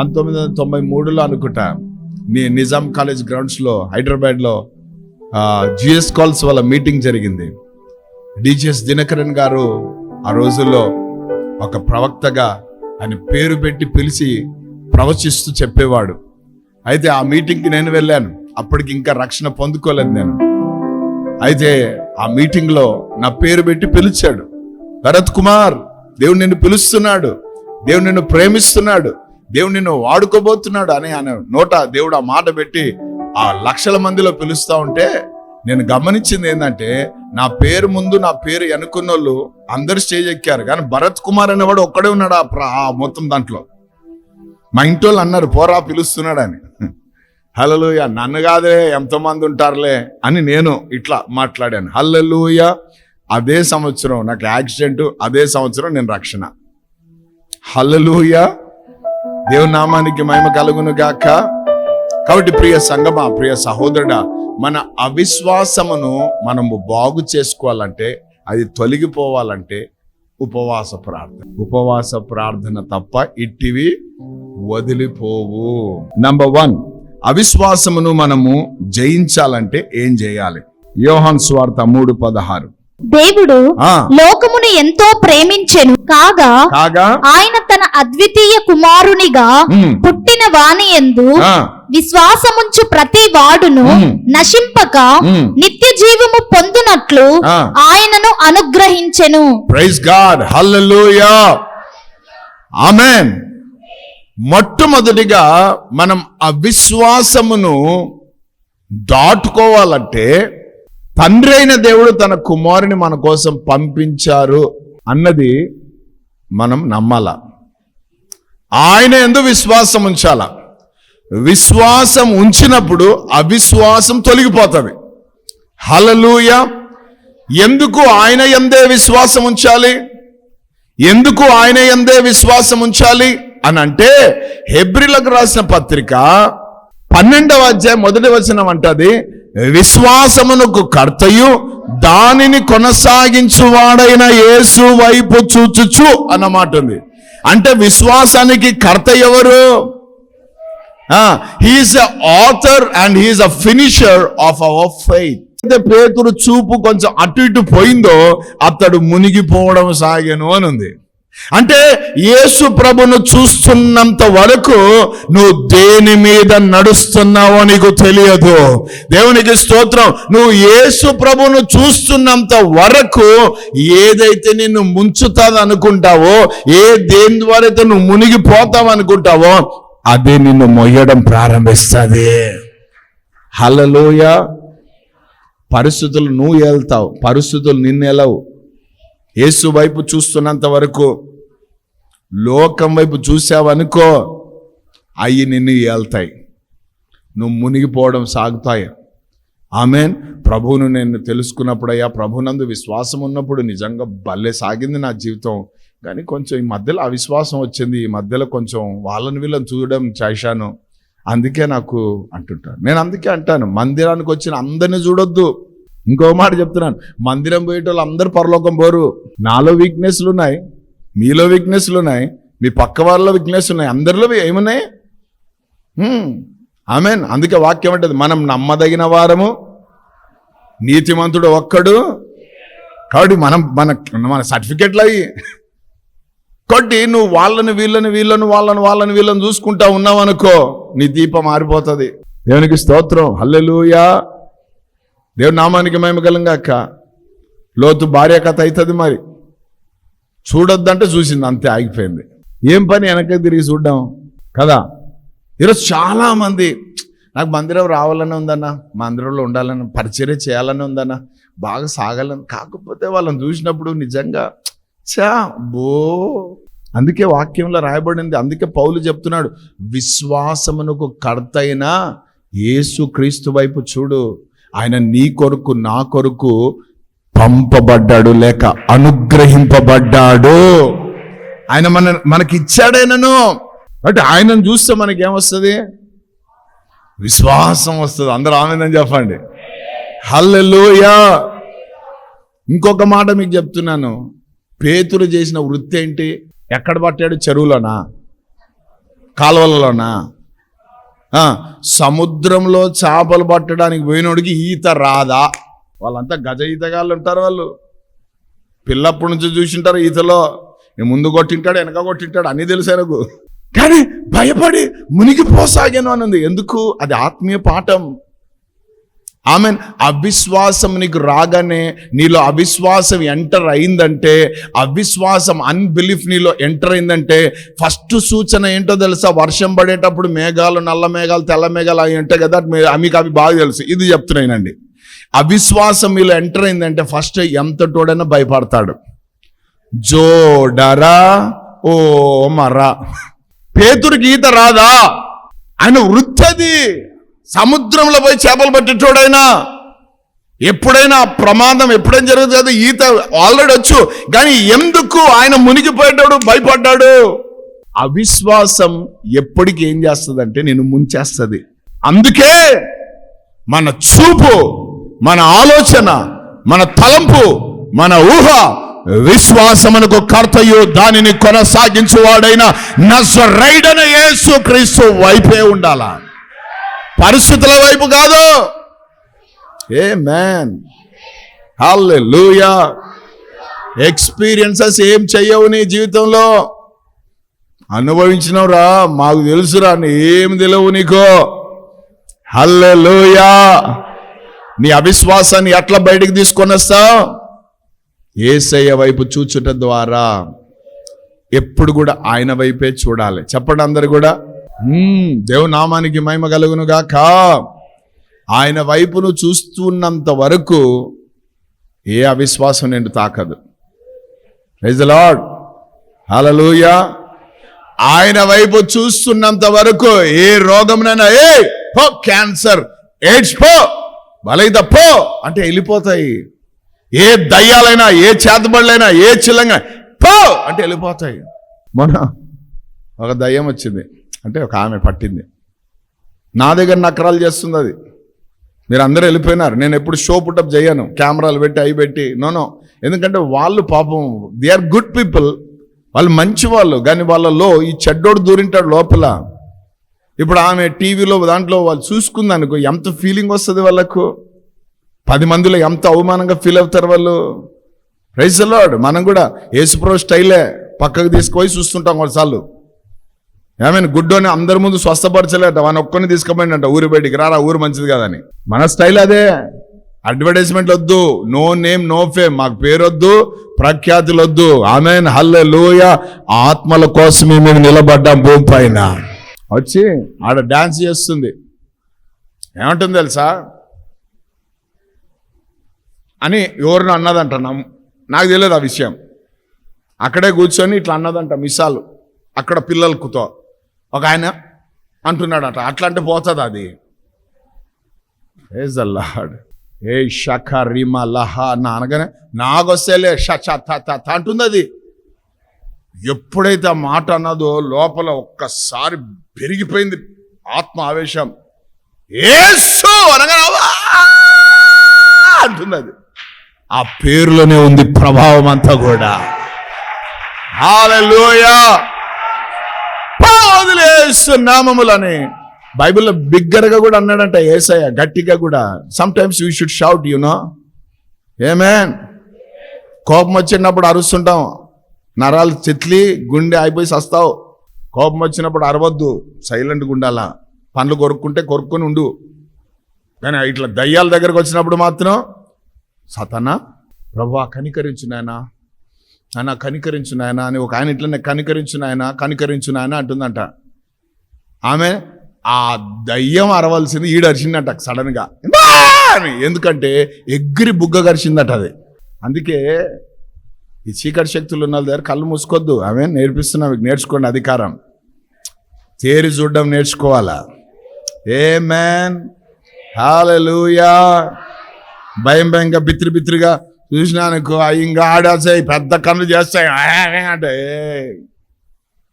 పంతొమ్మిది వందల తొంభై మూడులో అనుకుంటా. నీ నిజాం కాలేజ్ గ్రౌండ్స్లో హైదరాబాద్లో జిఎస్ కాల్స్ వాళ్ళ మీటింగ్ జరిగింది. డిజిఎస్ దినకరన్ గారు ఆ రోజుల్లో ఒక ప్రవక్తగా ఆయన పేరు పెట్టి పిలిచి ప్రవచిస్తూ చెప్పేవాడు. అయితే ఆ మీటింగ్కి నేను వెళ్ళాను. అప్పటికి ఇంకా రక్షణ పొందుకోలేదు నేను. అయితే ఆ మీటింగ్లో నా పేరు పెట్టి పిలిచాడు. భరత్ కుమార్ దేవుడు నిన్ను పిలుస్తున్నాడు. దేవుడు నిన్ను ప్రేమిస్తున్నాడు. దేవుడు నిన్ను వాడుకోబోతున్నాడు అని ఆయన నోట దేవుడు ఆ మాట పెట్టి ఆ లక్షల మందిలో పిలుస్తా ఉంటే నేను గమనించింది ఏంటంటే నా పేరు ముందు నా పేరు ఎన్నుకున్నోళ్ళు అందరు స్టేజ్ ఎక్కారు. కానీ భరత్ కుమార్ అనేవాడు ఒక్కడే ఉన్నాడు ఆ మొత్తం దాంట్లో. మా ఇంటి వాళ్ళు అన్నారు పోరా పిలుస్తున్నాడు అని. హలలుయ నన్ను కాదే ఎంతమంది ఉంటారులే అని నేను ఇట్లా మాట్లాడాను. హల్లలుయ అదే సంవత్సరం నాకు యాక్సిడెంట్ అదే సంవత్సరం నేను రక్షణ. హల్లెలూయ దేవుని నామానికి మహిమ కలుగును గాక. కాబట్టి ప్రియ సంగమా ప్రియ సహోదరుడా మన అవిశ్వాసమును మనము బాగు చేసుకోవాలంటే అది తొలగిపోవాలంటే ఉపవాస ప్రార్థన. ఉపవాస ప్రార్థన తప్ప ఇట్టివి వదిలిపోవు. నంబర్ వన్ అవిశ్వాసమును మనము జయించాలంటే ఏం చేయాలి? యోహన్ స్వార్థ మూడు పదహారు. దేవుడు లోకమును ఎంతో ప్రేమించెను. కాగా ఆయన తన అద్వితీయ కుమారునిగా పుట్టిన వాని ఎందు విశ్వాసముంచు ప్రతి వాడును. నశింపక. నిత్య జీవము పొందునట్లు. ఆయనను అనుగ్రహించెను. ప్రైజ్ గాడ్ హల్లెలూయా ఆమెన్ మొట్టమొదటిగా మనం అవిశ్వాసమును దాటుకోవాలంటే తండ్రి అయిన దేవుడు తన కుమారుని మన కోసం పంపించారు అన్నది మనం నమ్మాల. ఆయన ఎందు విశ్వాసం ఉంచాల. విశ్వాసం ఉంచినప్పుడు అవిశ్వాసం తొలగిపోతుంది. హలలుయ ఎందుకు ఆయన ఎందే విశ్వాసం ఉంచాలి? ఎందుకు ఆయన ఎందే విశ్వాసం ఉంచాలి? అని అంటే హెబ్రిలకు రాసిన పత్రిక పన్నెండవ అధ్యాయం మొదటి వచనం అంటది విశ్వాసమునకు కర్తయు దానిని కొనసాగించువాడైన యేసు వైపు చూచుచు అన్నమాట ఉంది. అంటే విశ్వాసానికి కర్త ఎవరు? He is author and he is a finisher of our faith అయితే పేతురు చూపు కొంచెం అటు ఇటు పోయిందో అతడు మునిగిపోవడం సాగాను అని ఉంది. అంటే యేసు ప్రభును చూస్తున్నంత వరకు నువ్వు దేని మీద నడుస్తున్నావో నీకు తెలియదు. దేవునికి స్తోత్రం నువ్వు యేసు ప్రభును చూస్తున్నంత వరకు ఏదైతే నిన్ను ముంచుతుంది అనుకుంటావో ఏ దేని ద్వారా అయితే నువ్వు మునిగిపోతావు అనుకుంటావో అదే నిన్ను మొయ్యడం ప్రారంభిస్తుంది. హలలోయ పరిస్థితులు నువ్వు వెళ్తావు పరిస్థితులు నిన్ను వెళ్ళవు యేసు వైపు చూస్తున్నంత వరకు లోకం వైపు చూసావనుకో అవి నిన్ను ఏల్తాయి. నువ్వు మునిగిపోవడం సాగుతాయి. ఆమెన్. ప్రభువును నేను తెలుసుకున్నప్పుడయ్యా ప్రభునందు విశ్వాసం ఉన్నప్పుడు నిజంగా భలే సాగింది నా జీవితం. కానీ కొంచెం ఈ మధ్యలో అవిశ్వాసం వచ్చింది. ఈ మధ్యలో కొంచెం వాళ్ళని వీళ్ళని చూడడం చేశాను. అందుకే నాకు అంటుంటాను నేను అందుకే అంటాను మందిరానికి వచ్చిన అందరిని చూడొద్దు. ఇంకో మాట చెప్తున్నాను. మందిరం పోయేటోళ్ళు అందరు పరలోకం పోరు. నాలో వీక్నెస్లు ఉన్నాయి మీలో వీక్నెస్లు ఉన్నాయి మీ పక్క వాళ్ళలో వీక్నెస్ ఉన్నాయి అందరిలో ఏమున్నాయి? ఆమెన్. అందుకే వాక్యం అంటది మనం నమ్మదగిన వారము నీతిమంతుడు ఒక్కడు కాబట్టి మనం మన మన సర్టిఫికెట్లు అవి కాబట్టి నువ్వు వాళ్ళని వీళ్ళని వీళ్ళను వాళ్ళని వాళ్ళని వీళ్ళని చూసుకుంటా ఉన్నావు అనుకో నీ దీపం మారిపోతుంది. దేవునికి స్తోత్రం. హల్లెలూయా. దేవుని నామానికి మేమగలంగాక లోతు భార్య కథ అవుతుంది మరి. చూడొద్దంటే చూసింది అంతే ఆగిపోయింది. ఏం పని వెనక తిరిగి చూడడం? కదా? ఈరోజు చాలామంది నాకు మందిరం రావాలని ఉందన్న మందిరంలో ఉండాలని పరిచర్య చేయాలని ఉందన్న బాగా సాగాలని కాకపోతే వాళ్ళని చూసినప్పుడు నిజంగా చా బో. అందుకే వాక్యంలో రాయబడింది అందుకే పౌలు చెప్తున్నాడు విశ్వాసమునకు కర్తైన యేసు క్రీస్తు వైపు చూడు. ఆయన నీ కొరకు నా కొరకు పంపబడ్డాడు లేక అనుగ్రహింపబడ్డాడు. ఆయన మన మనకి ఇచ్చాడైనను అంటే ఆయనను చూస్తే మనకి ఏమొస్తుంది విశ్వాసం వస్తుంది. అందరూ ఆనందం చెప్పండి. హల్లెలూయా. ఇంకొక మాట మీకు చెప్తున్నాను. పేతురు చేసిన వృత్తి ఏంటి? ఎక్కడ పట్టాడు? చెరువులోనా? కాలువలలోనా? సముద్రంలో చేపలు పట్టడానికి పోయినోడికి ఈత రాదా? వాళ్ళంతా గజ ఈతగాళ్ళు ఉంటారు వాళ్ళు. పిల్లప్పటి నుంచి చూసింటారు ఈతలో. ముందు కొట్టింటాడు వెనక కొట్టింటాడు అన్నీ తెలుసు ఆయనకు. కానీ భయపడి మునిగిపోసాగాను అని ఉంది ఎందుకు? అది ఆత్మీయ పాఠం. ఆమె అవిశ్వాసం నీకు రాగానే నీలో అవిశ్వాసం ఎంటర్ అయిందంటే అవిశ్వాసం అన్బిలీఫ్ నీలో ఎంటర్ అయిందంటే ఫస్ట్ సూచన ఏంటో తెలుసా? వర్షం పడేటప్పుడు మేఘాలు నల్ల మేఘాలు తెల్ల మేఘాలు అవి ఉంటాయి కదా? మీకు అవి బాగా తెలుసు. ఇది చెప్తున్నానండి అవిశ్వాసం మీలో ఎంటర్ అయిందంటే ఫస్ట్ ఎంతటోడైనా భయపడతాడు. జోడరా ఓ మరా. పేతుడికి ఈత రాదా? ఆయన వృత్తి అది సముద్రంలో పోయి చేపలు పట్టేటోడైనా ఎప్పుడైనా ప్రమాదం ఎప్పుడైనా జరుగుతుంది కదా ఈత ఆల్రెడీ వచ్చు కానీ ఎందుకు ఆయన మునిగిపోయేటాడు భయపడ్డాడు? అవిశ్వాసం ఎప్పటికి ఏం చేస్తుంది అంటే నేను ముంచేస్తుంది. అందుకే మన చూపు మన ఆలోచన మన తలంపు మన ఊహ విశ్వాసమునకు కర్తయు దానిని కొనసాగించువాడైన నజరైడన యేసు క్రీస్తు వైపే ఉండాలా? పరిస్థితుల వైపు కాదు. ఏ మ్యాన్ హల్లెలూయా ఎక్స్పీరియన్సెస్ ఏం చెయ్యవు నీ జీవితంలో? అనుభవించినవురా మాకు తెలుసురా నీ ఏం తెలియవు నీకో? హల్లెలూయా నీ అవిశ్వాసాన్ని ఎట్లా బయటికి తీసుకొని వస్తావు? ఏసయ్య వైపు చూచుట ద్వారా. ఎప్పుడు కూడా ఆయన వైపే చూడాలి. చెప్పండి అందరు కూడా. నామానికి మహిమ కలుగును గాక. ఆయన వైపును చూస్తున్నంత వరకు ఏ అవిశ్వాసం నేను తాకదు. ప్రైజ్ లార్డ్ హల్లెలూయా ఆయన వైపు చూస్తున్నంత వరకు ఏ రోగంనైనా ఏ పో క్యాన్సర్ ఎయిడ్స్ పో బలైద పో అంటే వెళ్ళిపోతాయి. ఏ దయ్యాలైనా ఏ చేతబడులైనా ఏ చిల్లంగా పో అంటే వెళ్ళిపోతాయి. మొన్న ఒక దయ్యం వచ్చింది. అంటే ఒక ఆమె పట్టింది. నా దగ్గర నకరాలు చేస్తుంది అది మీరు అందరూ వెళ్ళిపోయినారు. నేను ఎప్పుడు షో పుట్టప్ చేయను. కెమెరాలు పెట్టి అవి పెట్టి. నోనో ఎందుకంటే వాళ్ళు పాపం దే ఆర్ గుడ్ పీపుల్. వాళ్ళు మంచి వాళ్ళు. కానీ వాళ్ళలో ఈ చెడ్డోడు దూరింటాడు లోపల. ఇప్పుడు ఆమె టీవీలో దాంట్లో వాళ్ళు చూసుకుంది అనుకో ఎంత ఫీలింగ్ వస్తుంది వాళ్ళకు? పది మందిలో ఎంత అవమానంగా ఫీల్ అవుతారు వాళ్ళు? రైస్ లార్డ్ మనం కూడా యేసుప్రో స్టైలే పక్కకు తీసుకుపోయి చూస్తుంటాం కొన్నిసార్లు. ఏమైనా గుడ్డోని అందరి ముందు స్వస్థపరచలేట. వాని ఒక్కరిని తీసుకుపోయిందంట ఊరి బయటికి రారా ఊరు మంచిది కాదని. మన స్టైల్ అదే. అడ్వర్టైజ్మెంట్ వద్దు నో నేమ్ నో ఫేమ్ మాకు పేరు వద్దు ప్రఖ్యాతులు వద్దు ఆమె హల్లే లోయ ఆత్మల కోసమే మేము నిలబడ్డాం భూమి పైన. వచ్చి ఆడ డాన్స్ చేస్తుంది. ఏమంటుంది తెలుసా? అని ఎవరిని అన్నదంట. నాకు తెలియదు ఆ విషయం. అక్కడే కూర్చొని ఇట్లా అన్నదంట మిసాలు. అక్కడ పిల్లలకుతో ఒక ఆయన అంటున్నాడట అట్లా అంటే పోతుంది అది? ఏజ్ అల్లాడ్ ఏ షఖ రిమ లహ నా అనగానే నాగొస్తేలే ష చ అంటుంది అది ఎప్పుడైతే ఆ మాట అన్నదో లోపల ఒక్కసారి పెరిగిపోయింది ఆత్మ ఆవేశం ఏసు అనగానే అంటుంది అది ఆ పేరులోనే ఉంది ప్రభావం అంతా కూడా. హల్లెలూయా నామములని. బైబిల్లో బిగ్గరగా కూడా అన్నాడంట ఏసయ్య గట్టిగా కూడా. Some times you should shout you know amen కోపం వచ్చినప్పుడు అరుస్తుంటాం. నరాలు చెట్లి గుండె అయిపోయి సస్తావు. కోపం వచ్చినప్పుడు అరవద్దు సైలెంట్గా ఉండాలా. పండ్లు కొరుక్కుంటే కొరుక్కొని ఉండు. కానీ ఇట్లా దయ్యాల దగ్గరకు వచ్చినప్పుడు మాత్రం సతనా ప్రభా కనికరించు ఆయన కనికరించిన ఆయన అని ఒక ఆయన ఇట్లనే కనికరించిన ఆయన కనికరించిన ఆయన అంటుందంట. ఆమె ఆ దయ్యం అరవలసింది ఈడు అరిచిందంట సడన్గా. అని. ఎందుకంటే ఎగ్గిరి బుగ్గ గరిచిందట అది. అందుకే ఈ చీకటి శక్తులు ఉన్న దగ్గర కళ్ళు మూసుకోవద్దు ఆమె నేర్పిస్తున్నా మీకు నేర్చుకోండి అధికారం. తేరి చూడడం నేర్చుకోవాలా? ఏ మ్యాన్ హాలూయా భయం భయంగా బిత్రి బిత్రిగా చూసినానుకో అవి ఇంకా ఆడేస్తాయి పెద్ద కన్ను చేస్తాయి. ఆ అంటే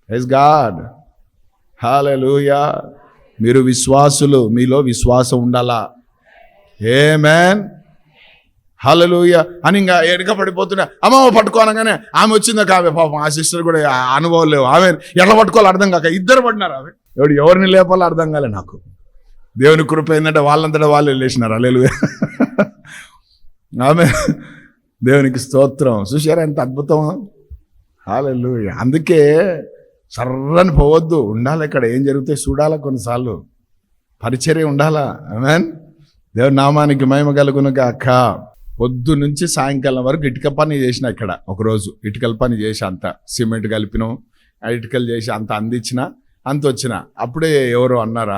ఎస్ గాడ్ హాలూయా మీరు విశ్వాసులు మీలో విశ్వాసం ఉండాలా? ఏ మ్యాన్ హలలుయ అని ఇంకా ఎడక పడిపోతున్నా అమ్మ పట్టుకోనగానే ఆమె వచ్చిందా కావే పాపం ఆ సిస్టర్ కూడా ఆ అనుభవం లేవు. ఆమె ఎట్లా పట్టుకోవాలి అర్థం కాక ఇద్దరు పడినారు ఆమె. ఎవడు ఎవరిని లేపాలో అర్థం కాలే నాకు. దేవుని కృప ఏంటంటే వాళ్ళంతటా వాళ్ళు వెళ్ళేసినారు అల్లెలు ఆమె దేవునికి స్తోత్రం. చూసారా ఎంత అద్భుతం? హాలెల్లు అందుకే సర్రని పోవద్దు. ఉండాలి ఇక్కడ ఏం జరుగుతాయి చూడాలా కొన్నిసార్లు. పరిచర్య ఉండాలా? ఆమెన్. దేవుని నామానికి మహిమ కలుగును కాక పొద్దు నుంచి సాయంకాలం వరకు ఇటుక పని చేసిన ఇక్కడ. ఒకరోజు ఇటుకల పని చేసి అంత సిమెంట్ కలిపినాం. ఆ ఇటుకలు చేసి అంత అందించిన అంత వచ్చిన. అప్పుడే ఎవరో అన్నారు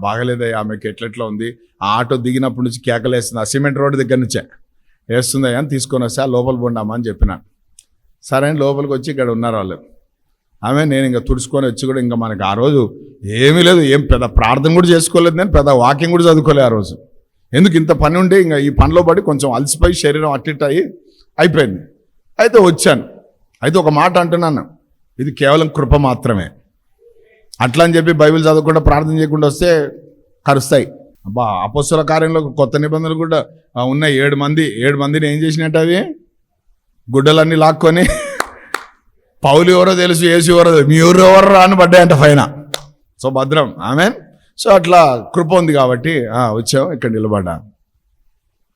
బాగలేదయ్యా ఆమెకి ఎట్లెట్లా ఉంది? ఆ ఆటో దిగినప్పటి నుంచి కేకలేస్తుంది. ఆ సిమెంట్ రోడ్డు దగ్గర నుంచే. వేస్తుందయ్యా అని తీసుకొని వస్తే లోపల పోండామా అని చెప్పిన. సరే అని లోపలికి వచ్చి ఇక్కడ ఉన్నారు వాళ్ళు. ఆమె నేను ఇంకా తుడుచుకొని వచ్చి కూడా ఇంకా మనకి ఆ రోజు ఏమీ లేదు ఏం పెద్ద ప్రార్థన కూడా చేసుకోలేదు నేను పెద్ద వాకింగ్ కూడా చదువుకోలేదు ఆ రోజు. ఎందుకు ఇంత పని ఉండి ఇంకా ఈ పనిలో పడి కొంచెం అలసిపోయి శరీరం అట్టిట్ అయ్యి అయిపోయింది. అయితే వచ్చాను. అయితే ఒక మాట అంటున్నాను. ఇది కేవలం కృప మాత్రమే. అట్లా అని చెప్పి బైబిల్ చదవకుండా ప్రార్థన చేయకుండా వస్తే కరుస్తాయి. అబ్బా అపస్సుల కార్యంలో కొత్త నిబంధనలు కూడా ఉన్నాయి. ఏడు మంది ఏడు మందిని ఏం చేసినట్టు అవి? గుడ్డలన్నీ లాక్కొని. పౌలు ఎవరో తెలుసు ఏసు ఎవరో మీ ఊరు ఎవరు రాను పడ్డాయంట పైన సో భద్రం. ఆమె సో అట్లా కృప ఉంది కాబట్టి వచ్చాం ఇక్కడ నిలబడ్డా.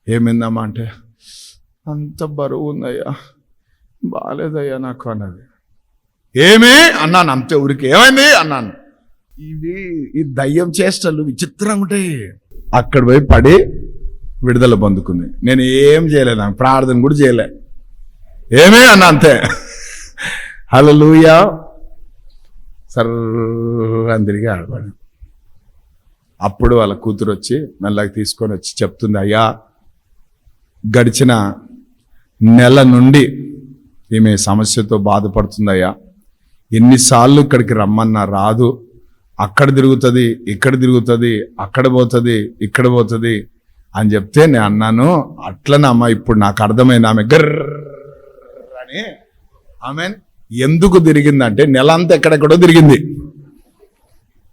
ఏమైందమ్మా అంటే అంత బరువు ఉందయ్యా. బాగాలేదయ్యా నాకు అన్నది. ఏమి? అన్నాను అంతే ఊరికి. ఏమైంది? అన్నాను. ఇవి ఈ దయ్యం చేష్టలు విచిత్రంగా ఉంటాయి. అక్కడ పోయి పడి విడుదల పొందుకుంది. నేను ఏం చేయలేదు ప్రార్థన కూడా చేయలే. ఏమే అన్న అంతే. హల్లెలూయా. సర్రని తిరిగి ఆడబడి అప్పుడు వాళ్ళ కూతురు వచ్చి మెల్లగా తీసుకొని వచ్చి చెప్తుంది అయ్యా గడిచిన నెల నుండి ఈమె సమస్యతో బాధపడుతుందయ్యా. ఎన్నిసార్లు ఇక్కడికి రమ్మన్నా రాదు. అక్కడ తిరుగుతుంది ఇక్కడ తిరుగుతుంది అక్కడ పోతుంది ఇక్కడ పోతుంది అని చెప్తే నేను అన్నాను అట్లనమ్మా ఇప్పుడు నాకు అర్థమైంది ఆమె గర్ర అని. ఆమె ఎందుకు తిరిగిందంటే నెల అంతా ఎక్కడెక్కడో తిరిగింది.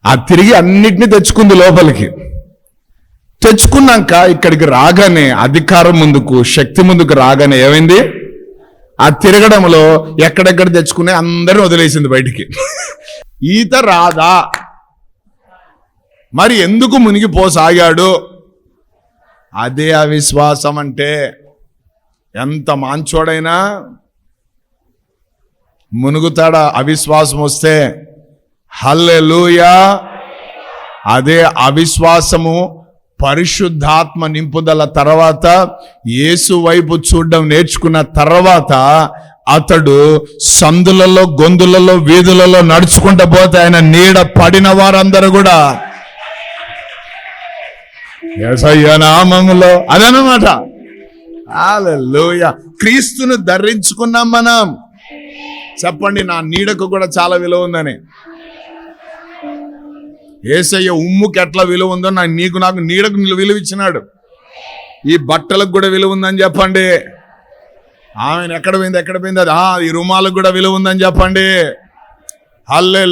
ఆ తిరిగి అన్నిటినీ తెచ్చుకుంది లోపలికి. తెచ్చుకున్నాక ఇక్కడికి రాగానే అధికారం ముందుకు శక్తి ముందుకు రాగానే ఏమైంది? ఆ తిరగడంలో ఎక్కడెక్కడ తెచ్చుకునే అందరిని వదిలేసింది బయటికి. ఈత రాదా? మరి ఎందుకు మునిగిపోసాగాడు? అదే అవిశ్వాసం అంటే ఎంత మాంచోడైనా మునుగుతాడా అవిశ్వాసం వస్తే? హల్లెలూయా! అదే అవిశ్వాసము పరిశుద్ధాత్మ నింపుదల తర్వాత యేసు వైపు చూడడం నేర్చుకున్న తర్వాత అతడు సందులలో గొంతులలో వీధులలో నడుచుకుంటూ పోతే ఆయన నీడ పడిన వారందరూ కూడా ఎసయ్య నామములో అదనమాట లోయ క్రీస్తును ధరించుకున్నాం మనం. చెప్పండి నా నీడకు కూడా చాలా విలువ ఉందని. ఏసయ్య ఉమ్ముకి ఎట్లా విలువ ఉందో నాకు నీకు నాకు నీడకు విలువ ఇచ్చినాడు. ఈ బట్టలకు కూడా విలువ ఉందని చెప్పండి. ఆమెను ఎక్కడ పోయింది ఎక్కడ పోయింది అది? ఆ, ఈ రుమాలకు కూడా విలువ ఉందని చెప్పండి. హల్లే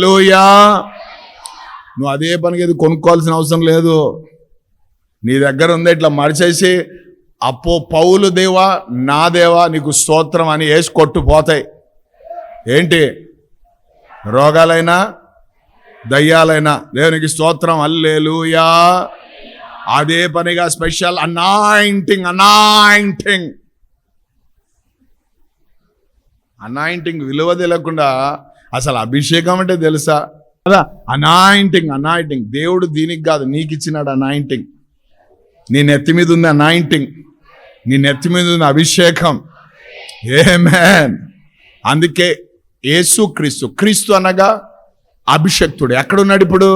నువ్వు అదే పనికి కొనుక్కోవాల్సిన అవసరం లేదు. నీ దగ్గర ఉంది ఇట్లా మడిచేసి అప్పో పౌలు దేవా నా దేవా నీకు స్తోత్రం అని వేసి కొట్టుపోతాయి ఏంటి? రోగాలైనా దయ్యాలైనా దేవునికి స్తోత్రం అల్లేలుయా అదే పనిగా స్పెషల్ అనాయింటింగ్ అనాయింటింగ్. అనాయింటింగ్ విలువ తెలియకుండా అసలు అభిషేకం అంటే తెలుసా? కదా? Anointing anointing. దేవుడు దీనికి కాదు నీకు ఇచ్చినాడు అనాయింటింగ్. నీ నెత్తి మీద ఉంది అనాయింటింగ్ నీ నెత్తి మీద ఉంది అభిషేకం. ఏమేన్ అందుకే యేసు క్రీస్తు క్రీస్తు అనగా అభిషక్తుడు. ఎక్కడున్నాడు ఇప్పుడు?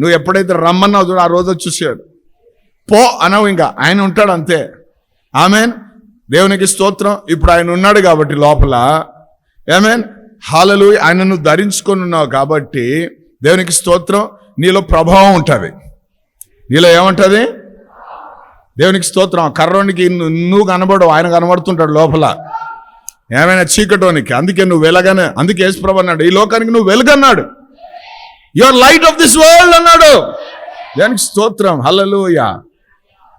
నువ్వు ఎప్పుడైతే రమ్మన్నావు చూడు ఆ రోజు చూసాడు పో అనవు ఇంకా ఆయన ఉంటాడు అంతే. ఆమెన్ దేవునికి స్తోత్రం. ఇప్పుడు ఆయన ఉన్నాడు కాబట్టి లోపల. ఏమేన్ హాలలు ఆయనను ధరించుకొని ఉన్నావు కాబట్టి దేవునికి స్తోత్రం. నీలో ప్రభావం ఉంటుంది. నీలో ఏమంటుంది? దేవునికి స్తోత్రం. కర్రోనికి నువ్వు కనబడవు. ఆయన కనబడుతుంటాడు లోపల. ఏమైనా చీకటోనికి. అందుకే నువ్వు వెలగనే అందుకే యేసుప్రభు అన్నాడు. ఈ లోకానికి నువ్వు వెలుగన్నాడు. Your light of this world అన్నాడు. దానికి స్తోత్రం. హల్లెలూయా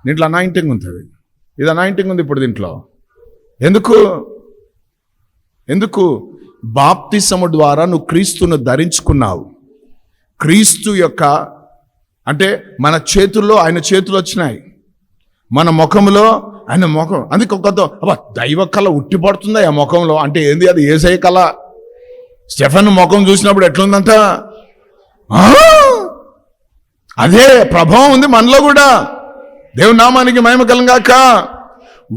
దీంట్లో అనాయింటింగ్ ఉంటుంది. ఇది అనాయింటింగ్ ఉంది ఇప్పుడు దీంట్లో. ఎందుకు? ఎందుకు? బాప్తిసము ద్వారా నువ్వు క్రీస్తును ధరించుకున్నావు. క్రీస్తు యొక్క అంటే మన చేతుల్లో ఆయన చేతులు వచ్చినాయి. మన ముఖంలో ఆయన ముఖం. అందుకే ఒక అబ్బా దైవ కళ ఉట్టిపడుతుందా ఆ ముఖంలో? అంటే ఏంది అది ఏసై కళ? స్టెఫన్ ముఖం చూసినప్పుడు ఎట్లుందంట? అదే ప్రభావం ఉంది మనలో కూడా. దేవునామానికి మహిమ కలంగాక.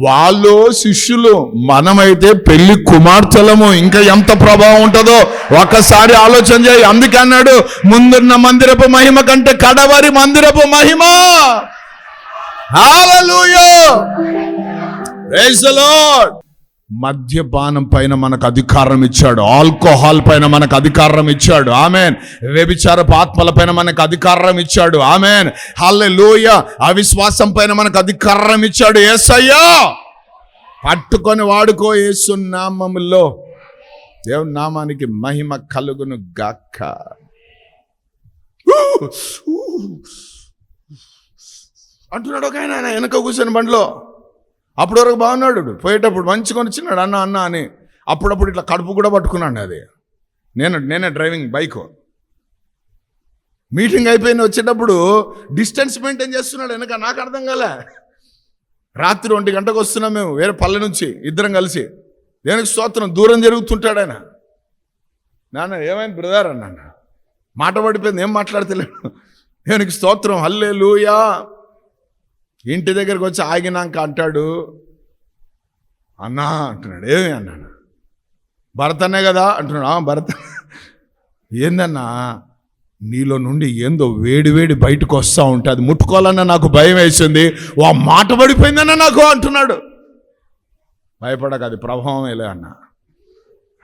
వాళ్ళు శిష్యులు మనమైతే పెళ్ళి కుమార్తెలము. ఇంకా ఎంత ప్రభావం ఉంటుందో ఒక్కసారి ఆలోచన చేయి. అందుకే అన్నాడు ముందున్న మందిరపు మహిమ కంటే కడవరి మందిరపు మహిమ. Hallelujah! మద్యపానం పైన మనకు అధికారం ఇచ్చాడు. ఆల్కహాల్ పైన మనకు అధికారం ఇచ్చాడు. ఆమెన్. వ్యభిచారపు ఆత్మల పైన మనకు అధికారం ఇచ్చాడు. ఆమెన్. లోయ అవిశ్వాసం పైన మనకు అధికారం ఇచ్చాడు ఏసయ్యా. పట్టుకొని వాడుకో యేసు నామములో. దేవుని నామానికి మహిమ కలుగును గాక్క అంటున్నాడు ఒక ఆయన వెనక కూర్చొని బండిలో. అప్పటి వరకు బాగున్నాడు. పోయేటప్పుడు మంచి కొనిచ్చినాడు అన్న అన్న అని అప్పుడప్పుడు ఇట్లా కడుపు కూడా పట్టుకున్నాడు అది. నేను నేనే డ్రైవింగ్ బైక్. మీటింగ్ అయిపోయిన వచ్చేటప్పుడు డిస్టెన్స్ మెయింటైన్ చేస్తున్నాడు. వెనక నాకు అర్థం కాలే. రాత్రి ఒంటి గంటకు వస్తున్నాం మేము వేరే పల్లె నుంచి ఇద్దరం కలిసి. దేనికి స్తోత్రం? దూరం జరుగుతుంటాడు ఆయన. నాన్న ఏమైంది బ్రదర్? అన్నాను మాట పడిపోయింది ఏం మాట్లాడతలేడు. దేనికి స్తోత్రం? హల్లే లూయా ఇంటి దగ్గరకు వచ్చి ఆగినాక అంటాడు అన్నా అంటున్నాడు. ఏమి అన్నాడు భరతనే కదా అంటున్నాడు. భరత. ఏందన్నా నీలో నుండి ఏందో వేడి వేడి బయటకు వస్తూ ఉంటే అది ముట్టుకోవాలన్న నాకు భయం వేసింది. ఆ మాట పడిపోయిందన్న నాకు అంటున్నాడు. భయపడక అది ప్రభావమేలే అన్న.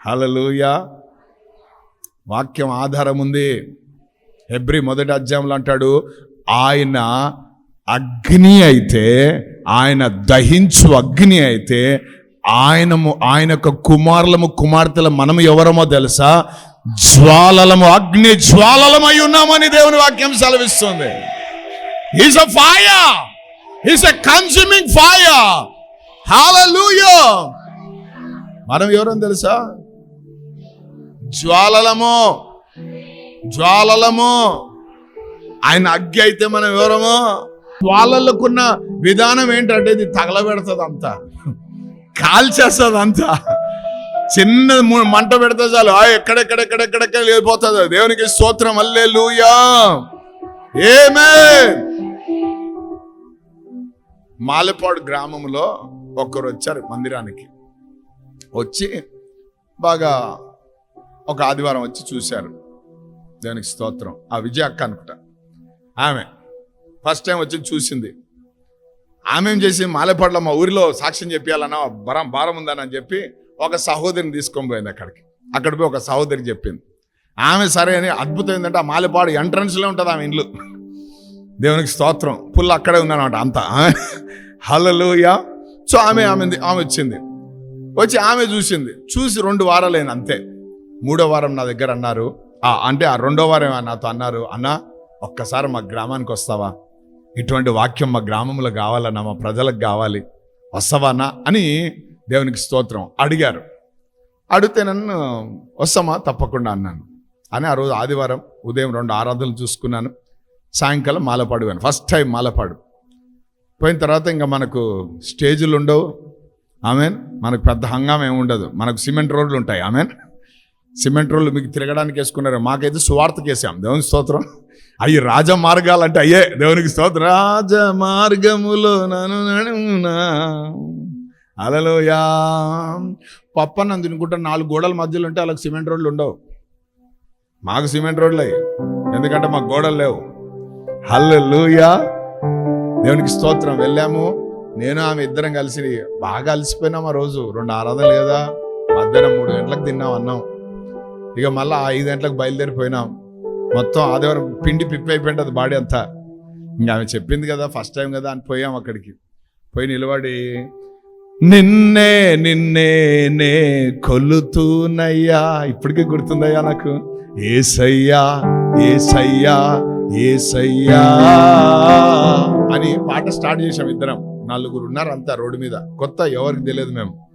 హలలుయా వాక్యం ఆధారం ఉంది. ఎబ్రి మొదటి అధ్యాయంలో అంటాడు ఆయన అగ్ని అయితే ఆయన దహించు అగ్ని అయితే ఆయనము ఆయన యొక్క కుమారులము కుమార్తెల మనము ఎవరమో తెలుసా? జ్వాలలము అగ్ని జ్వాలలమై ఉన్నామని దేవుని వాక్యం సెలవిస్తుంది. Is a fire is a consuming fire హాలూయో మనం ఎవరో తెలుసా? జ్వాలలము జ్వాలలము. ఆయన అగ్గి అయితే మనం ఎవరమో? జ్వాలలకున్న విధానం ఏంటంటే ఇది తగలబెడుతుంది అంతా కాల్చేస్తుంది అంతా చిన్న మంట పెడితే చాలు. ఆ ఎక్కడెక్కడెక్కడెక్కడెక్కడ వెళ్ళిపోతుంది దేవునికి స్తోత్రం అల్లే లూయా ఏమే మాలపాడు గ్రామంలో ఒక్కరు వచ్చారు మందిరానికి వచ్చి బాగా ఒక ఆదివారం వచ్చి చూశారు దేవునికి స్తోత్రం ఆ విజయ అక్క అనుకుంటా ఆమె ఫస్ట్ టైం వచ్చి చూసింది. ఆమె ఏం చేసి మాలేపాడులో మా ఊరిలో సాక్ష్యం చెప్పాలన్నా బరం భారం ఉందని చెప్పి ఒక సహోదరిని తీసుకొని పోయింది అక్కడికి. అక్కడ పోయి ఒక సహోదరి చెప్పింది. ఆమె సరే అని అద్భుతం ఏంటంటే ఆ మాలేపాడు ఎంట్రన్స్లో ఉంటుంది ఆమె ఇల్లు. దేవునికి స్తోత్రం. పుల్ల అక్కడే ఉందన్నమాట అంతా. హల్లెలూయా. సో ఆమె ఆమె ఆమె వచ్చింది. వచ్చి ఆమె చూసింది. చూసి రెండు వారాలైన అంతే. మూడో వారం నా దగ్గర అన్నారు. అంటే ఆ రెండో వారం నాతో అన్నారు. అన్న ఒక్కసారి మా గ్రామానికి వస్తావా? ఇటువంటి వాక్యం మా గ్రామంలో కావాలన్నా మా ప్రజలకు కావాలి. వస్తావానా అని దేవునికి స్తోత్రం అడిగారు. అడిగితే నన్ను వస్తామా? తప్పకుండా అన్నాను. అని ఆ రోజు ఆదివారం ఉదయం రెండు ఆరాధనలు చూసుకున్నాను. సాయంకాలం మాలపాడు పోయాను. First time Malapadu. పోయిన తర్వాత ఇంకా మనకు స్టేజీలు ఉండవు. ఆమెన్? మనకు పెద్ద హంగామం ఏమి ఉండదు. మనకు సిమెంట్ రోడ్లు ఉంటాయి. ఆమెన్? సిమెంట్ రోడ్లు మీకు తిరగడానికి వేసుకున్నారు. మాకైతే సువార్తకి వేసాం దేవుని స్తోత్రం. అవి రాజ మార్గాలు అంటే అయ్యే దేవునికి స్తోత్రం. రాజ మార్గములో నను నడుమునా. అలలోయా పప్పన్న తినుకుంటా నాలుగు గోడల మధ్యలో ఉంటే వాళ్ళకి సిమెంట్ రోడ్లు ఉండవు. మాకు సిమెంట్ రోడ్లు. అయ్యి ఎందుకంటే మాకు గోడలు లేవు. హల్లెలూయా. దేవునికి స్తోత్రం. వెళ్ళాము. నేను ఆమె ఇద్దరం కలిసి బాగా అలసిపోయినాం ఆ రోజు. రెండు ఆరాధనలు కదా. మధ్యాహ్నం మూడు గంటలకు తిన్నాం అన్నాం. ఇక మళ్ళీ ఐదు గంటలకు బయలుదేరిపోయినాం. మొత్తం ఆదివారం పిండి పిప్పి అయిపోయింది అది బాడీ అంతా. ఇంకా ఆమె చెప్పింది కదా ఫస్ట్ టైం కదా అని పోయాం అక్కడికి. పోయి నిలబడి నిన్నే నిన్నే నే కొలుతూనయ్యా. ఇప్పటికే గుర్తుందయ్యా నాకు. ఏసయ్యా ఏసయ్యా ఏసయ్యా. అని పాట స్టార్ట్ చేసాం ఇద్దరం. నలుగురు ఉన్నారు అంతా రోడ్డు మీద. కొత్త ఎవరికి తెలియదు మేము.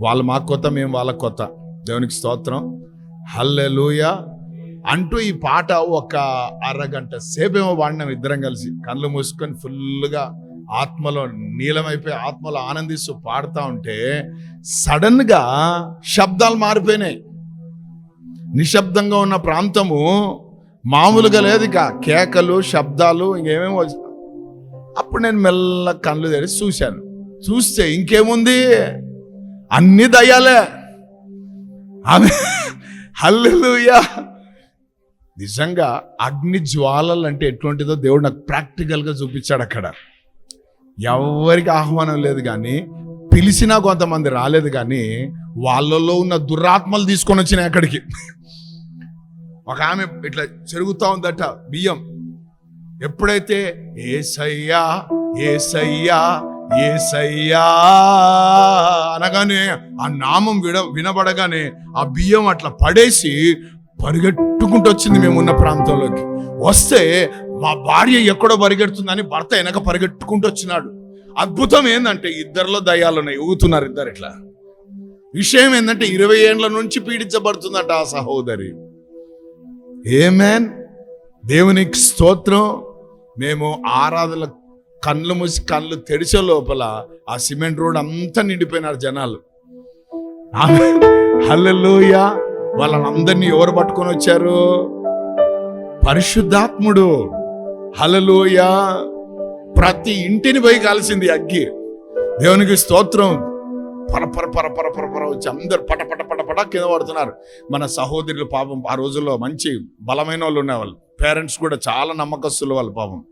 వాళ్ళు మాకు కొత్త మేము వాళ్ళకు కొత్త. దేవునికి స్తోత్రం. హల్లెలూయా. అంటూ ఈ పాట ఒక అరగంట సేపేమో పాడినాం ఇద్దరం కలిసి. కళ్ళు మూసుకొని ఫుల్గా ఆత్మలో నీలమైపోయి ఆత్మలో ఆనందిస్తూ పాడుతూ ఉంటే సడన్గా శబ్దాలు మారిపోయినాయి. నిశ్శబ్దంగా ఉన్న ప్రాంతము మామూలుగా లేదు ఇక. కేకలు శబ్దాలు ఇంకేమేమో అప్పుడు నేను మెల్ల కళ్ళు తెరిచి చూశాను. చూస్తే ఇంకేముంది? అన్ని దయ్యాలే. ఆమె హల్లుయా నిజంగా అగ్ని జ్వాలలు అంటే ఎటువంటిదో దేవుడు నాకు ప్రాక్టికల్గా చూపించాడు అక్కడ. ఎవరికి ఆహ్వానం లేదు కానీ పిలిచినా కొంతమంది రాలేదు కానీ వాళ్ళలో ఉన్న దురాత్మలు తీసుకొని వచ్చినాయి అక్కడికి. ఒక ఆమె ఇట్లా చెరుగుతూ ఉందట బియ్యం. ఎప్పుడైతే ఏసయ్యా ఏసయ్యా ఏసయ్యా అనగానే ఆ నామం విడ వినబడగానే ఆ బియ్యం అట్లా పడేసి పరిగెట్టుకుంటూ వచ్చింది మేము ఉన్న ప్రాంతంలోకి. వస్తే మా భార్య ఎక్కడో పరిగెడుతుందని భర్త వెనక పరిగెట్టుకుంటూ వచ్చినాడు. అద్భుతం ఏంటంటే ఇద్దరిలో దయ్యాలు ఉన్నాయి. ఊగుతున్నారు ఇద్దరు ఇట్లా. విషయం ఏంటంటే ఇరవై ఏండ్ల నుంచి పీడించబడుతుందట ఆ సహోదరి. ఏమేన్ దేవునికి స్తోత్రం. మేము ఆరాధన కళ్ళు మూసి కళ్ళు తెరిచే లోపల ఆ సిమెంట్ రోడ్ అంతా నిండిపోయినారు జనాలు. హల్లెలూయా వాళ్ళందరినీ ఎవరు పట్టుకొని వచ్చారు? పరిశుద్ధాత్ముడు. హలలోయ ప్రతి ఇంటిని పోయి కాల్సింది అగ్గి. దేవునికి స్తోత్రం. పరపర పరపర పరపర వచ్చి అందరు పట పట పట పట కింద పడుతున్నారు. మన సహోదరులు పాపం ఆ రోజుల్లో మంచి బలమైన వాళ్ళు ఉండేవాళ్ళు. పేరెంట్స్ కూడా చాలా నమ్మకస్తులు వాళ్ళు పాపం.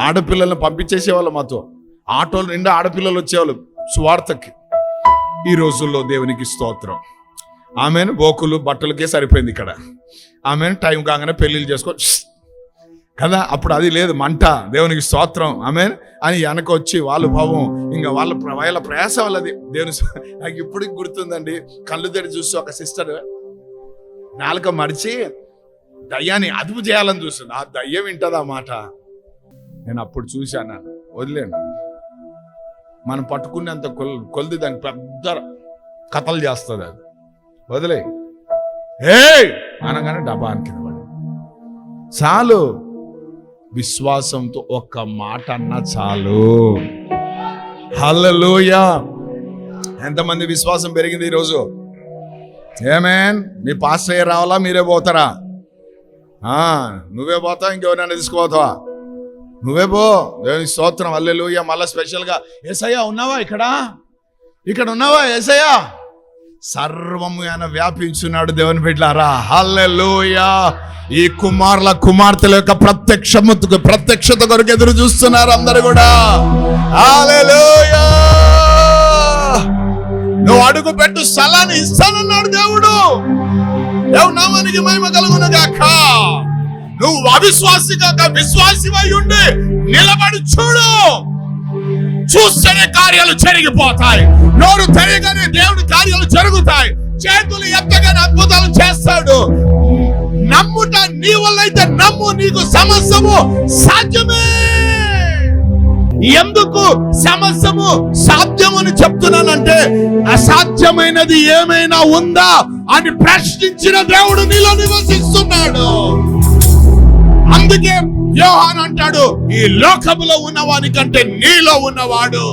ఆడపిల్లల్ని పంపించేసేవాళ్ళు మాతో. ఆటోలు నిండా ఆడపిల్లలు వచ్చేవాళ్ళు సువార్తకి. ఈ రోజుల్లో దేవునికి స్తోత్రం. ఆమెను బోకులు బట్టలకే సరిపోయింది ఇక్కడ. ఆమెను టైం కాగానే పెళ్ళిళ్ళు చేసుకో కదా అప్పుడు అది లేదు మంట. దేవునికి స్తోత్రం. ఆమె అని వెనక వచ్చి వాళ్ళు ఇంకా వాళ్ళ ప్ర- వాళ్ళ ప్రయాస వాళ్ళది. దేవుని నాకు ఇప్పటికి గుర్తుందండి. కళ్ళు తెరి చూసి ఒక సిస్టర్ నాలుక మడిచి దయ్యాన్ని అదుపు చేయాలని చూస్తుంది. ఆ దయ్యం వింటది ఆ మాట. నేను అప్పుడు చూశాను. వదిలేను. మనం పట్టుకునేంత కొల్ కొలిది దానికి పెద్ద కథలు చేస్తుంది అది. వదిలే. ఏ అనగానే డబాన్ కింద చాలు. విశ్వాసంతో ఒక్క మాట అన్నా చాలు. హల్లెలూయ. ఎంతమంది విశ్వాసం పెరిగింది ఈరోజు? ఏమేన్? మీ పాస్టర్ అయ్యే రావాలా? మీరే పోతారా? ఆ, నువ్వే పోతావా? ఇంకెవరైనా తీసుకుపోతావా? నువ్వే పో. దేవుని స్తోత్రం. హల్లెలూయ. మళ్ళా స్పెషల్గా ఏసయ్యా ఉన్నావా ఇక్కడ? ఇక్కడ ఉన్నావా ఏసయ్యా? సర్వము ఆయన వ్యాపించున్నాడు దేవుని బిడ్డారా హల్లెలూయా. ఈ కుమారుల కుమార్తెల యొక్క ప్రత్యక్షముకు ప్రత్యక్షత కొరకు ఎదురు చూస్తున్నారు అందరు కూడా. హల్లెలూయా. నువ్వు అడుగు పెట్టు స్థలాన్ని ఇస్తానన్నాడు దేవుడు. దేవుడు నామానికి మహిమ కలుగును గాక. నువ్వు అవిశ్వాసి కాక విశ్వాసివై ఉండి నిలబడి చూడు. చూస్తేనే కార్యాలు జరిగిపోతాయి. నోరు తెరగానే దేవుడి కార్యాలు జరుగుతాయి. చేతులు ఎత్తగానే అద్భుతాలు చేస్తాడు. నమ్ముట నీ వల్ల అయితే నమ్ము నీకు సమస్యము సాధ్యమే. ఎందుకు సమస్యము సాధ్యమని చెప్తున్నానంటే అసాధ్యమైనది ఏమైనా ఉందా అని ప్రశ్నించిన దేవుడు నీలో నివసిస్తున్నాడు. అందుకే యోహాన్ అంటాడు ఈ లోకములో ఉన్నవాని కంటే నీలో ఉన్నవాడు.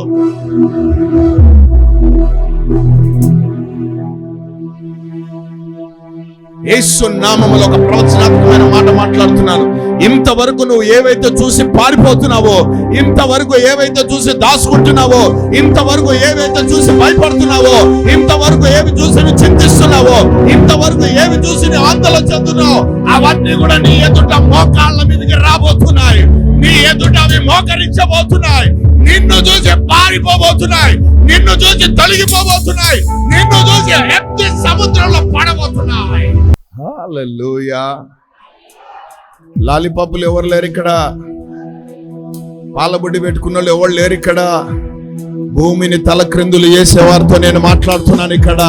యేసు నామములో ఒక ప్రవచనాత్మకమైన మాట మాట్లాడుతున్నాను. ఇంతవరకు నువ్వు ఏవైతే చూసి పారిపోతున్నావో ఇంతవరకు ఏవైతే చూసి దాచుకుంటున్నావో ఇంతవరకు ఏవైతే చూసి భయపడుతున్నావో ఇంతవరకు ఏవి చూసి నువ్వు చింతిస్తున్నావో ఇంతవరకు ఏవి చూసి ఆందోళన చెందుతున్నావు అవన్నీ కూడా నీ ఎదుట మోకాళ్ళ మీదకి రాబోతున్నాయి. నీ ఎదుట అవి మోకరించబోతున్నాయి. నిన్ను చూసి పారిపోబోతున్నాయి. నిన్ను చూసి తొలగిపోబోతున్నాయి. నిన్ను చూసి ఎత్తి సముద్రంలో పడబోతున్నాయి. హల్లెలూయా లాలిపాపులు ఎవరు లేరు ఇక్కడ? పాలబుడ్డి పెట్టుకున్న వాళ్ళు ఎవరు లేరు ఇక్కడ? భూమిని తలక్రిందులు చేసేవారితో నేను మాట్లాడుతున్నాను ఇక్కడ.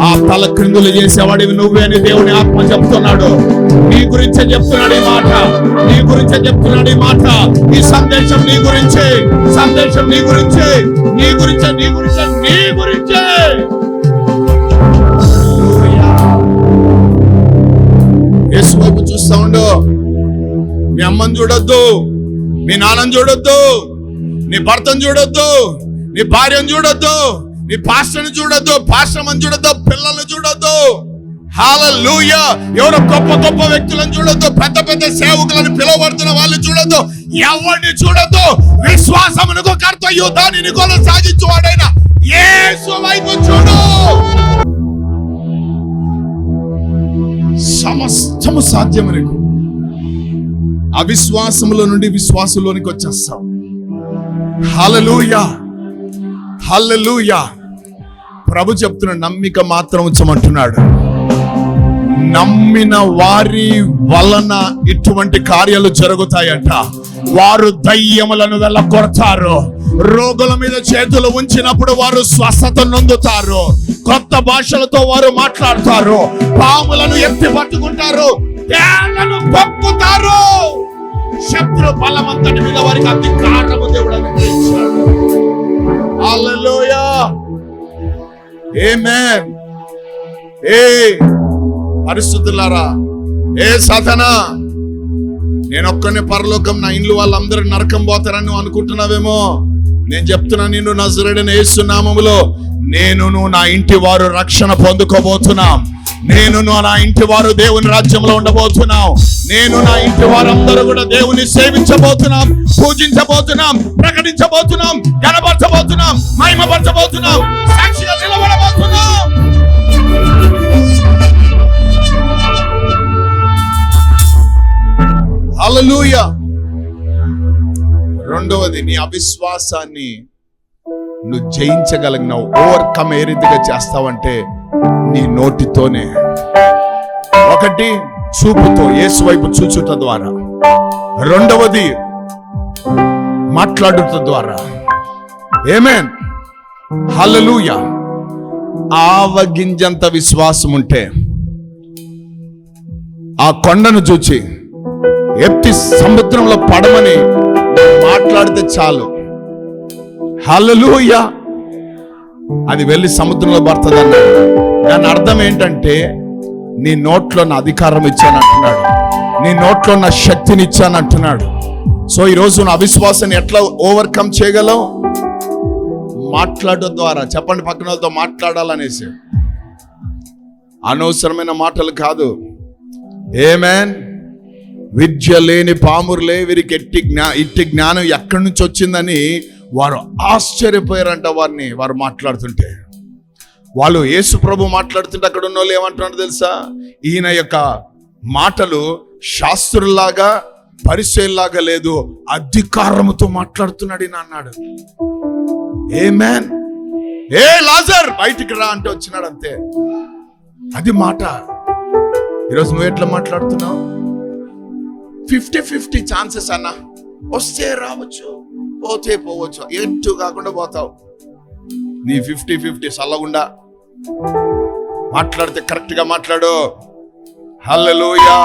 ఆ తలక్రిందులు చేసేవాడివి నువ్వే అని దేవుని ఆత్మ చెప్తున్నాడు. నీ గురించే చెప్తున్నాడు ఈ మాట. నీ గురించే చెప్తున్నాడు ఈ మాట. ఈ సందేశం నీ గురించే. సందేశం నీ గురించే. నీ గురించే నీ గురించే నీ గురించే. సౌండ్. మీ అమ్మని చూడొద్దు మీ నాన్నని చూడొద్దు నీ భర్తను చూడొద్దు నీ భార్యను చూడొద్దు నీ పాస్టర్ని చూడొద్దు పాశ్రమని చూడొద్దు పిల్లల్ని చూడొద్దు. హాలూయ ఎవరో గొప్ప గొప్ప వ్యక్తులను చూడొద్దు పెద్ద పెద్ద సేవకులను పిలువబడుతున్న వాళ్ళు చూడొద్దు ఎవరిని చూడొద్దు విశ్వాసమునకు కర్త యుద్ధాన్ని కొనసాగించువాడైన ఏ వైపు చూడు. సమస్తము సాధ్యము నీకు అవిశ్వాసములో నుండి విశ్వాసంలోనికి వచ్చేస్తాం. హలలుయా హలలుయా ప్రభు చెప్తున్న నమ్మిక మాత్రం ఉంచమంటున్నాడు. నమ్మిన వారి వలన ఇటువంటి కార్యాలు జరుగుతాయంట. వారు దయ్యములను వెళ్ళగొడతారు రోగుల మీద చేతులు ఉంచినప్పుడు వారు స్వస్థత నొందుతారు. కొత్త భాషలతో వారు మాట్లాడతారు. పాములను ఎత్తి పట్టుకుంటారు. తేళ్ళను పొక్కుతారు శత్రు బలమంతటి మీద వారికి అధికారము దేవుడు అనుగ్రహించాడు హల్లెలూయా. ఏ పరిస్థితులారా ఏ సాధన? నేను ఒక్కనే పరలోకం నా ఇండ్లు వాళ్ళందరూ నరకం పోతారని అనుకుంటున్నావేమో? నేను చెప్తున్నా నిన్ను నజరుడని వేస్తున్నామములో నేను నా ఇంటి వారు రక్షణ పొందుకోబోతున్నాం. నేను నా ఇంటి వారు దేవుని రాజ్యంలో ఉండబోతున్నాం. నేను నా ఇంటి వారందరూ కూడా దేవుని సేవించబోతున్నాం పూజించబోతున్నాం ప్రకటించబోతున్నాం కనబరచబోతున్నాం మహిమపరచబోతున్నాం సాక్షిగా నిలబడబోతున్నాం. Hallelujah. రెండవది నీ అవిశ్వాసాన్ని నువ్వు జయించగలిగినావు ఓవర్కమ్ ఏ రీతిగా చేస్తావంటే నీ నోటితోనే. ఒకటి చూపుతో యేసు వైపు చూచుట ద్వారా. రెండవది మాట్లాడుట ద్వారా. ఏమేన్ హలలుయ ఆవగింజంత విశ్వాసం ఉంటే ఆ కొండను చూచి ఎత్తి సముద్రంలో పడమని మాట్లాడితే చాలు. హల్లెలూయా. అది వెళ్ళి సముద్రంలో పడుతుంది అన్నాడు దాని అర్థం ఏంటంటే నీ నోట్లో నా అధికారం ఇచ్చానంటున్నాడు. నీ నోట్లో నా శక్తిని ఇచ్చానంటున్నాడు. సో ఈరోజు నా అవిశ్వాసాన్ని ఎట్లా ఓవర్కమ్ చేయగలవు? మాట్లాడడం ద్వారా. చెప్పండి పక్కన వాళ్ళతో మాట్లాడాలనేసి. అనవసరమైన మాటలు కాదు. ఏమేన్ విద్య లేని పామురులే వీరికి ఎట్టి జ్ఞా ఇట్టి జ్ఞానం ఎక్కడి నుంచి వచ్చిందని వారు ఆశ్చర్యపోయారంట వారిని. వారు మాట్లాడుతుంటే వాళ్ళు యేసు ప్రభు మాట్లాడుతుంటే అక్కడ ఉన్న వాళ్ళు ఏమంటున్నారు తెలుసా? ఈయన యొక్క మాటలు శాస్త్రుల్లాగా పరిచయంలాగా లేదు అధికారముతో మాట్లాడుతున్నాడు ఈయన అన్నాడు. ఏ మ్యాన్ ఏ లాజర్? బయటికి రా అంటే వచ్చినాడు అంతే అది మాట. ఈరోజు నువ్వు ఎట్లా మాట్లాడుతున్నావు? ఫిఫ్టీ ఫిఫ్టీ ఛాన్సెస్ అన్న. వస్తే రావచ్చు పోతే పోవచ్చు. ఎటు కాకుండా పోతావు. నీ ఫిఫ్టీ ఫిఫ్టీ చల్లగుండా మాట్లాడితే కరెక్ట్గా మాట్లాడు. హల్లెలూయా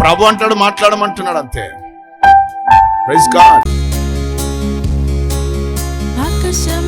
ప్రభు అంటాడు మాట్లాడమంటున్నాడు అంతే. ప్రైజ్ గాడ్ ఆకాశం